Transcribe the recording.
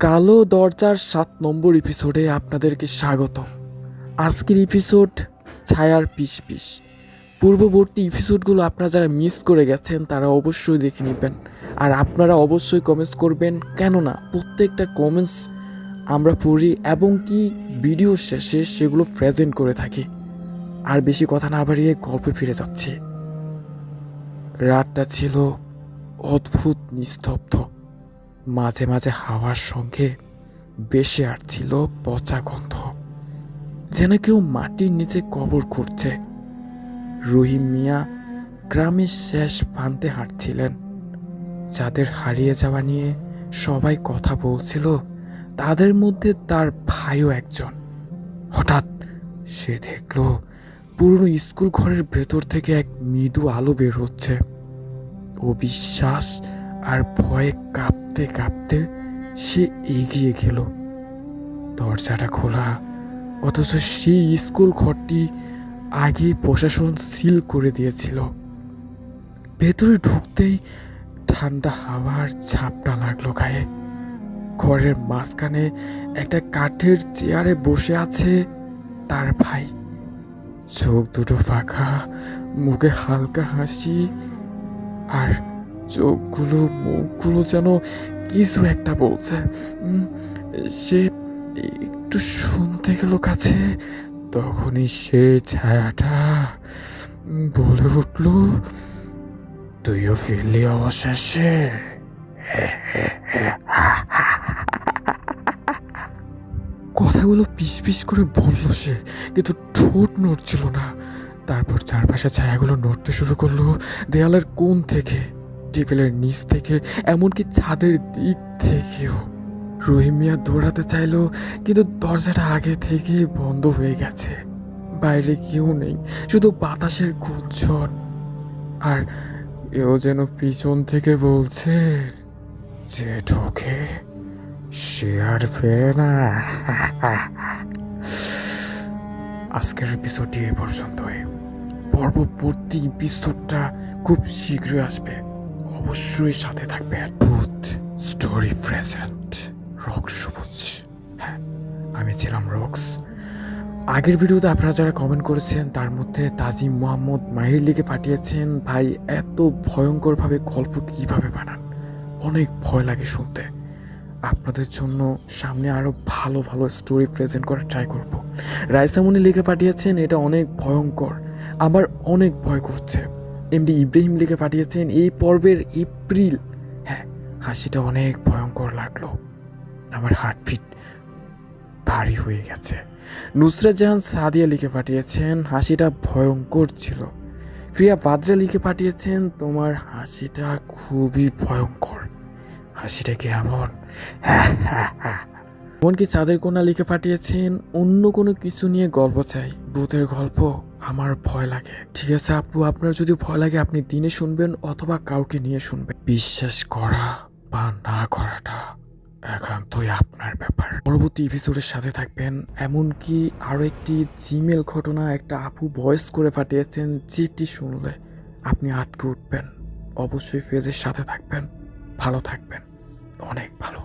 কালো দরজার সাত নম্বর এপিসোডে আপনাদেরকে স্বাগত আজকের এপিসোড ছায়ার পিস পিস পূর্ববর্তী এপিসোডগুলো আপনারা যারা মিস করে গেছেন, তারা অবশ্যই দেখে নেবেন। আর আপনারা অবশ্যই কমেন্টস করবেন, কেননা প্রত্যেকটা কমেন্টস আমরা পড়ি এবং কি ভিডিও শেষে সেগুলো প্রেজেন্ট করে থাকি। আর বেশি কথা না বাড়িয়ে গল্পে ফিরে যাচ্ছি। রাতটা ছিল অদ্ভুত নিস্তব্ধ। মাঝে মাঝে হাওয়ার সঙ্গে বেশি আসছিল পচা গন্ধ। যেন কেউ মাটির নিচে কবর করছে রহিম মিয়া গ্রামের শেষ প্রান্তে হাঁটছিলেন। যাদের হারিয়ে যাওয়া নিয়ে সবাই কথা বলছিল, তাদের মধ্যে তার ভাইও একজন। হঠাৎ সে দেখল, পুরনো স্কুল ঘরের ভেতর থেকে এক মৃদু আলো বের হচ্ছে। অবিশ্বাস আর ভয়ে কাঁপতে কাঁপতে সে এগিয়ে গেল। দরজাটা খোলা, অথচ সেই স্কুল ঘরটি আগেই প্রশাসন সিল করে দিয়েছিল। ভেতরে ঢুকতেই ঠান্ডা হাওয়ার ঝাপটা লাগল গায়ে। ঘরের মাঝখানে একটা কাঠের চেয়ারে বসে আছে তার ভাই। চোখ দুটো ফাঁকা, মুখে হালকা হাসি আর চোখগুলো, মুখগুলো যেন কিছু একটা বলছে। সে একটু শুনতে গেল কাছে। তখনই সে ছায়াটা বলে উঠল, তুইও ফিরলি অবশেষে। কথাগুলো পিস পিস করে বলল সে, কিন্তু ঠোঁট নড়ছিল না। তারপর চারপাশে ছায়াগুলো নড়তে শুরু করল দেয়ালের কোণ থেকে। টেবিলের নিচ থেকে, এমনকি ছাদের দিক থেকেও। রহিম মিয়া দৌড়াতে চাইলো, কিন্তু দরজাটা আগে থেকে বন্ধ হয়ে গেছে। বাইরে কেউ নেই, শুধু বাতাসের গুঞ্জন। আর এও যেন পিছন থেকে বলছে, যে ঢোকে, সে আর ফেরে না। আজকের এপিসোডটি এই পর্যন্তই। পরবর্তী এপিসোডটা খুব শীঘ্রই আসবে। অবশ্যই সাথে থাকবে ভূত। স্টোরি প্রেজেন্ট রক্স সবুজ। হ্যাঁ আমি ছিলাম রক্স। আগের ভিডিওতে আপনারা যারা কমেন্ট করেছেন, তার মধ্যে তাজিম মোহাম্মদ মাহির লিখে পাঠিয়েছেন, ভাই, এত ভয়ঙ্করভাবে গল্প কীভাবে বানান? অনেক ভয় লাগে শুনতে। আপনাদের জন্য সামনে আরও ভালো ভালো স্টোরি প্রেজেন্ট করার ট্রাই করব। রাইসামুনি লিখে পাঠিয়েছেন, এটা অনেক ভয়ঙ্কর। আমার অনেক ভয় করছে। এমডি ইব্রাহিম লিখে পাঠিয়েছেন এই পর্বের এপ্রিল। হ্যাঁ হাসিটা অনেক ভয়ঙ্কর লাগল। আমার হার্টবিট ভারী হয়ে গেছে। নুসরাত জাহান সাদিয়া লিখে পাঠিয়েছেন, হাসিটা ভয়ঙ্কর ছিল। প্রিয়া বাদ্রা লিখে পাঠিয়েছেন, তোমার হাসিটা খুবই ভয়ঙ্কর। হাসিটা কেমন এমনকি চাঁদের কোনা লিখে পাঠিয়েছেন, অন্য কোনো কিছু নিয়ে গল্প চাই, ভূতের গল্প। আমার ভয় লাগে। ঠিক আছে, আপু, আপনার যদি ভয় লাগে, আপনি দিনে শুনবেন অথবা কাউকে নিয়ে শুনবেন। বিশ্বাস করা বা না করাটা একান্তই আপনার ব্যাপার। পরবর্তী এপিসোডের সাথে থাকবেন। এমনকি আরও একটি জিমেল ঘটনা একটা আপু ভয়েস করে পাঠিয়েছেন, যেটি শুনলে আপনি আটকে উঠবেন। অবশ্যই ফেজের সাথে থাকবেন। ভালো থাকবেন। অনেক ভালো।